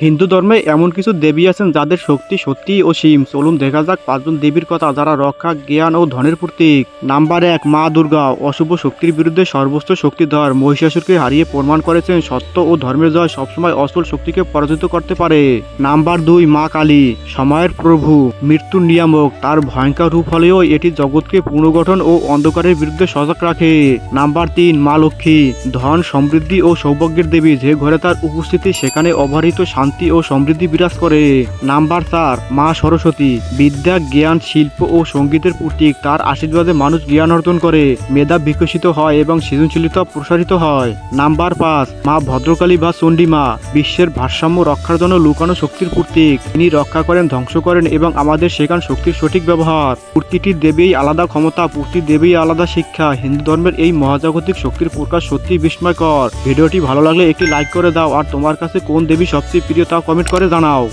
হিন্দু ধর্মে এমন কিছু দেবী আছেন যাদের শক্তি সত্যি অসীম। চলুন দেখা যাক পাঁচজন দেবীর কথা, যারা রক্ষা, জ্ঞান ও ধনের প্রতীক। নাম্বার এক, মা দুর্গা। অশুভ শক্তির বিরুদ্ধে সর্বোচ্চ শক্তিধর। মহিষাসুরকে হারিয়ে প্রমাণ করেছেন সত্য ও ধর্মের জয় সবসময় অসল শক্তিকে পরাজিত করতে পারে। নাম্বার দুই, মা কালী। সময়ের প্রভু, মৃত্যুর নিয়ামক। তার ভয়ঙ্কর রূপ হলেও এটি জগৎকে পুনর্গঠন ও অন্ধকারের বিরুদ্ধে সজাগ রাখে। নাম্বার তিন, মা লক্ষ্মী। ধন, সমৃদ্ধি ও সৌভাগ্যের দেবী যে ঘরে তার উপস্থিতি, সেখানে শান্তি ও সমৃদ্ধি বিরাজ করে। নাম্বার চার, মা সরস্বতী। বিদ্যা, জ্ঞান, শিল্প ও সঙ্গীতের প্রতীক। তার আশীর্বাদে মানুষ জ্ঞান অর্জন করে, মেধা বিকশিত হয় এবং সৃজনশীলতা প্রসারিত হয়। নাম্বার পাঁচ, মা ভদ্রকালী বা চণ্ডীমা বিশ্বের ভারসাম্য রক্ষার জন্য লুকানো শক্তির প্রতীক। তিনি রক্ষা করেন, ধ্বংস করেন এবং আমাদের শেখান শক্তির সঠিক ব্যবহার। প্রতিটি দেবেই আলাদা ক্ষমতা প্রতি দেবেই আলাদা শিক্ষা। হিন্দু ধর্মের এই মহাজাগতিক শক্তির প্রকাশ সত্যি বিস্ময়কর। ভিডিওটি ভালো লাগলে একটি লাইক করে দাও। আর তোমার কাছে কোন দেবী সবচেয়ে প্রিয় তাও কমেন্ট করে জানাও।